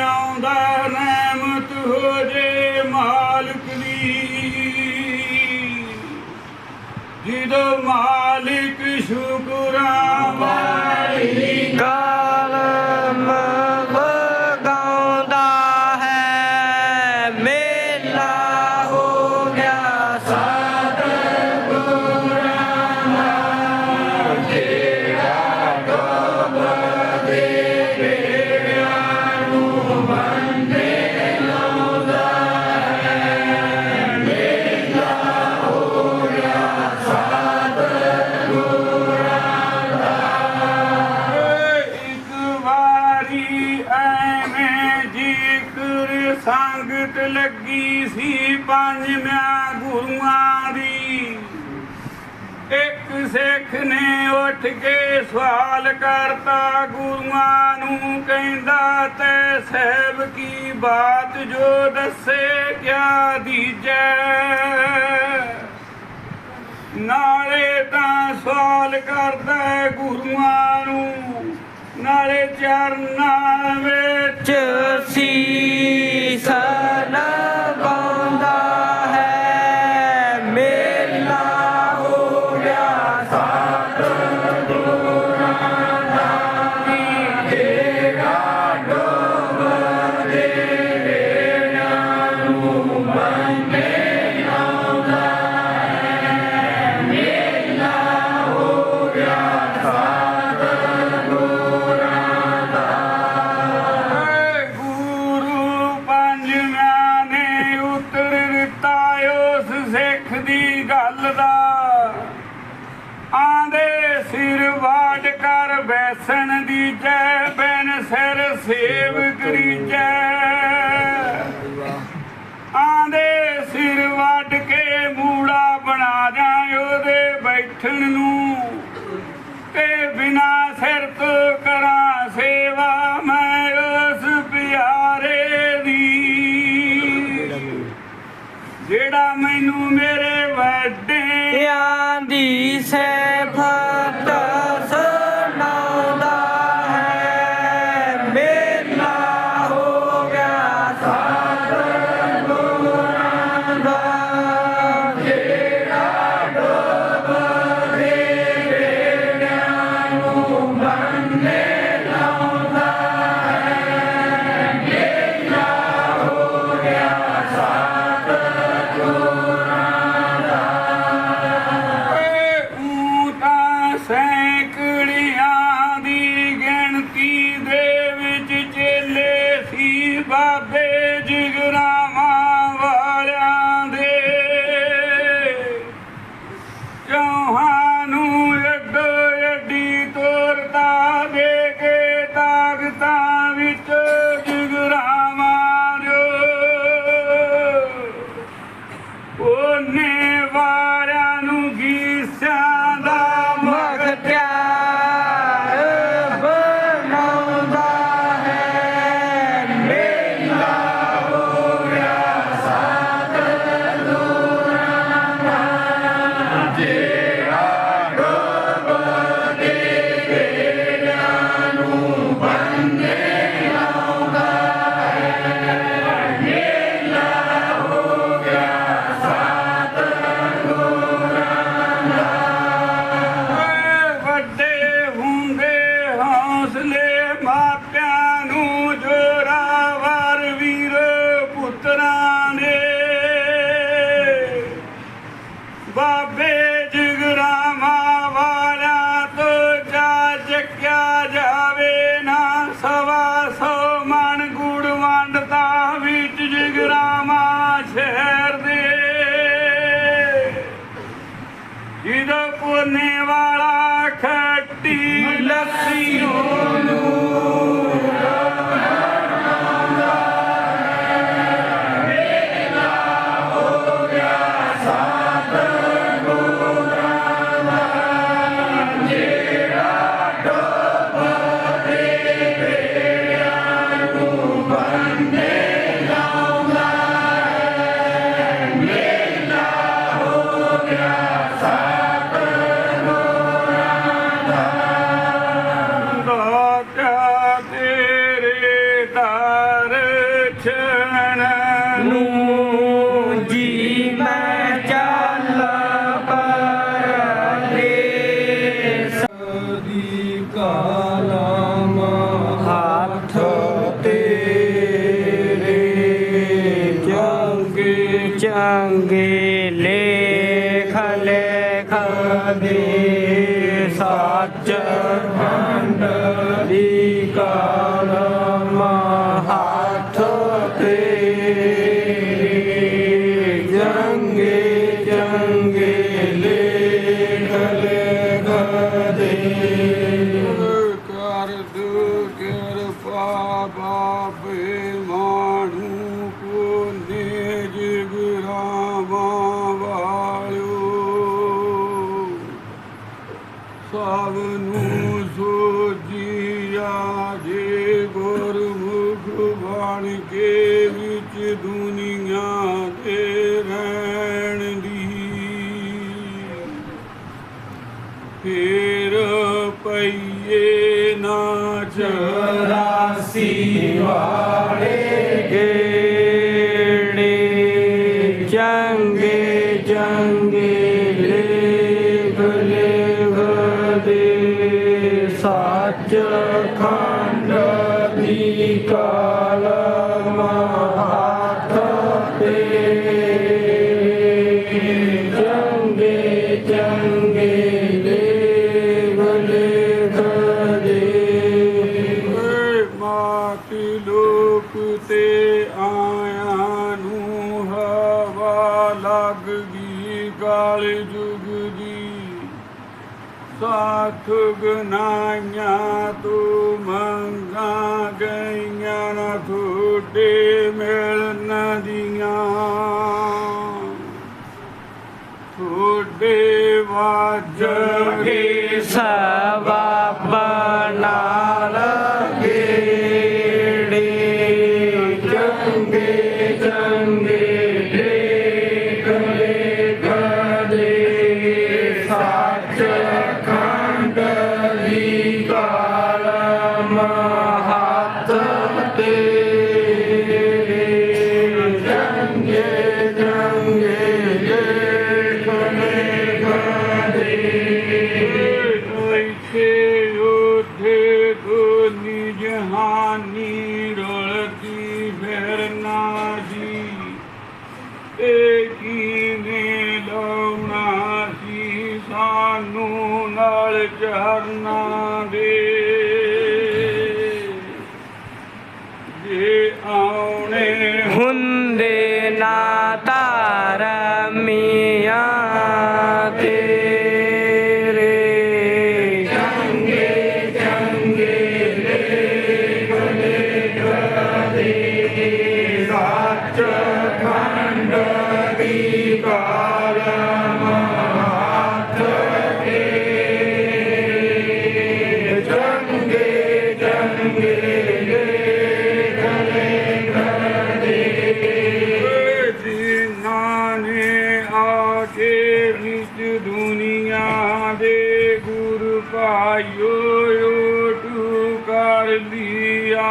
ਆਉਂਦਾ ਰਹਿਮਤ ਹੋ ਜੇ ਮਾਲਕ ਦੀ। ਜਦੋਂ ਮਾਲਿਕ ਸ਼ੁਕਰਾਂ ਨੇ ਕੇ ਸਵਾਲ ਕਰਤਾ ਗੁਰੂਆਂ ਨੂੰ ਕਹਿੰਦਾ ਤੈ ਸਹਿਬ ਕੀ ਬਾਤ ਜੋ ਦੱਸੇ ਕਿਆ ਦੀਜੈ? ਨਾਲੇ ਤਾਂ ਸਵਾਲ ਕਰਦਾ ਗੁਰੂਆਂ ਨੂੰ, ਨਾਲੇ ਚਰਨਾਂ ਵਿੱਚ ਚ ਸੀਸ ਸਿਰ ਵਾੜ ਕਰ ਬੈਸਣ ਦੀ ਜੈ ਬੈਨ ਸਿਰ ਸੇਵ ਕਰੀ ਜੈ। ਆਂਦੇ ਸਿਰ ਵੱਢ ਕੇ ਮੂੜਾ ਬਣਾ ਜਾ ਉਹਦੇ ਬੈਠਣ ਨੂੰ। ਤੇ ਬਿਨਾ ਸਿਰ ਤੋਂ ਕਰਾਂ ਸੇਵਾ ਮੈਂ ਉਸ ਪਿਆਰੇ ਦੀ। ਜਿਹੜਾ ਮੈਨੂੰ ਮੇਰੇ ਵੱਡੇ ਯਾਂ ਦੀ ਸੈਫਤ वैये न च ਠੁਗਨਾਈਆਂ ਤੂੰ ਮੰਗਾ ਗਈਆਂ ਨਾ ਥੋੜੇ ਮਿਲਨ ਦੀਆਂ ਥੋੜੇ ਵਾਦ बंगाल चहरना दे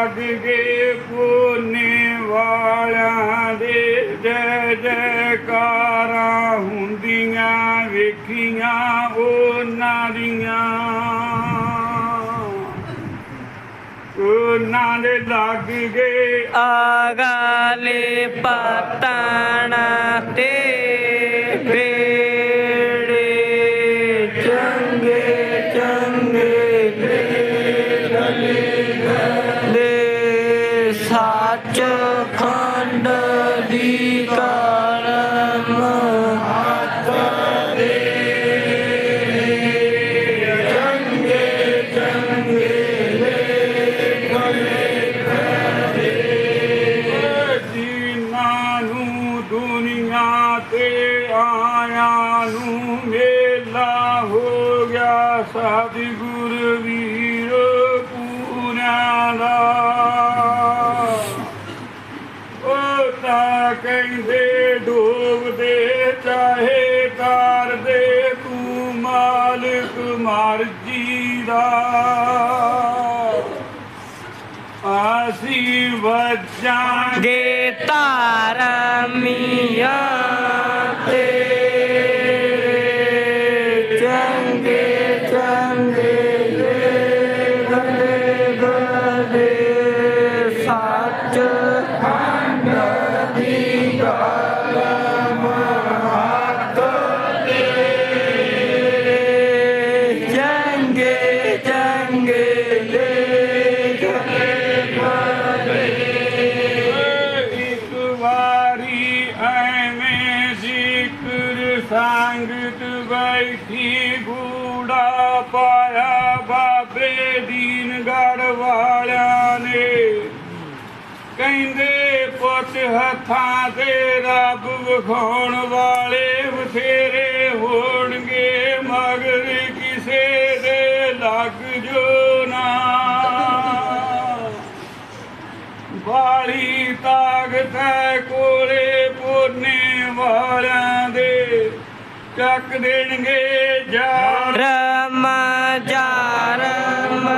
ਲਾਗੇ ਪੁੰਨੇ ਵਾਲਿਆਂ ਦੇ ਜੈ ਜੈਕਾਰਾਂ ਹੁੰਦੀਆਂ ਵੇਖੀਆਂ ਉਹਨਾਂ ਦੀਆਂ। ਉਹਨਾਂ ਦੇ ਲੱਗ ਗਏ ਆਗਾਲੇ ਪਤਾਣਾ ਤੇ આશીર્વદ જાગે તારા મિયા ਗੂੜਾ ਪਾਇਆ ਬਾਬੇ ਦੀਨਗੜ ਵਾਲਿਆਂ ਨੇ। ਕਹਿੰਦੇ ਪੁੱਤ ਹੱਥਾਂ ਤੇ ਰੱਬ ਵਿਖਾਉਣ ਵਾਲੇ ਬਥੇਰੇ ਹੋਣਗੇ, ਮਗਰ ਕਿਸੇ ਦੇ ਲੱਗ ਜੋ ਨਾ। ਬਾਲੀ ਤਾਕਤ ਕੋਲੇ ਪੁਰਨੇ ਵਾਲਿਆਂ ਚੱਕ ਦੇਣਗੇ ਜਾਨ। ਰਮ ਜਾਰਮ।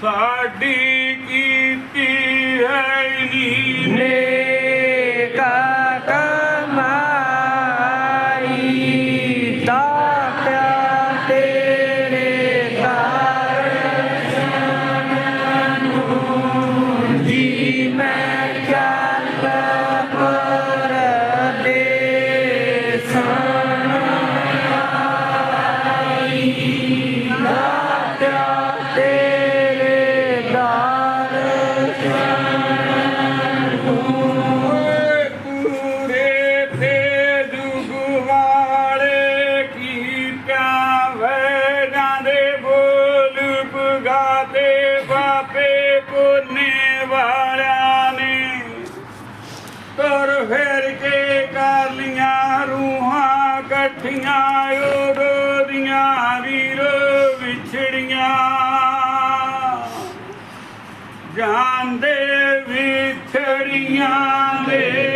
ਸਾਡੀ ਜਾਂਦੇ ਵਿਛੜੀਆਂ ਦੇ